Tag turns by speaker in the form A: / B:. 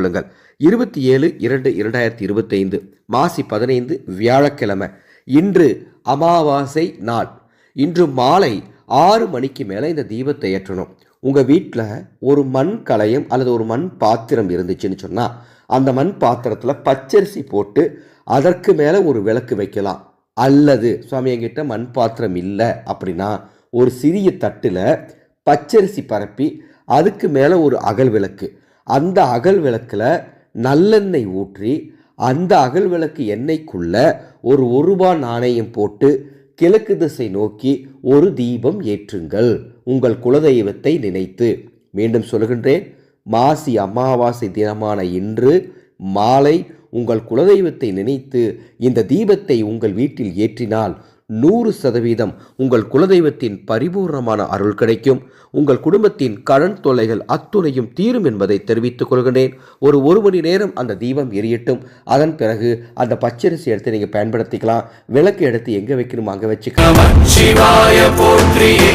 A: கொள்ளுங்கள். இருபத்தி ஏழு இரண்டு இரண்டாயிரத்தி இருபத்தைந்து மாசி பதினைந்து வியாழக்கிழமை. இன்று அமாவாசை நாள். இன்று மாலை ஆறு மணிக்கு மேலே இந்த தீபத்தை ஏற்றணும். உங்கள் வீட்டில் ஒரு மண் கலையம் அல்லது ஒரு மண் பாத்திரம் இருந்துச்சுன்னு சொன்னால் அந்த மண் பாத்திரத்தில் பச்சரிசி போட்டு அதற்கு மேலே ஒரு விளக்கு வைக்கலாம். அல்லது சுவாமி என்கிட்ட மண் பாத்திரம் இல்லை அப்படின்னா ஒரு சிறிய தட்டில் பச்சரிசி பரப்பி அதுக்கு மேலே ஒரு அகல் விளக்கு. அந்த அகல் விளக்கில் நல்லெண்ணெய் ஊற்றி அந்த அகல் விளக்கு எண்ணெய்க்குள்ள ஒரு ஒருபா நாணயம் போட்டு கிழக்கு திசை நோக்கி ஒரு தீபம் ஏற்றுங்கள். உங்கள் குலதெய்வத்தை நினைத்து. மீண்டும் சொல்கின்றேன் மாசி அமாவாசை தினமான இன்று மாலை உங்கள் குலதெய்வத்தை நினைத்து இந்த தீபத்தை உங்கள் வீட்டில் ஏற்றினால் நூறு சதவீதம் உங்கள் குலதெய்வத்தின் பரிபூர்ணமான அருள் கிடைக்கும். உங்கள் குடும்பத்தின் கடன் தொல்லைகள் அத்துணையும் தீரும் என்பதை தெரிவித்துக் கொள்கிறேன் ஒரு ஒரு மணி நேரம் அந்த தீபம் எரியட்டும். அதன் பிறகு அந்த பச்சரிசி எடுத்து நீங்கள் பயன்படுத்திக்கலாம். விளக்கு எடுத்து எங்கே வைக்கணுமோ அங்கே வச்சுக்கலாம்.
B: போற்றியே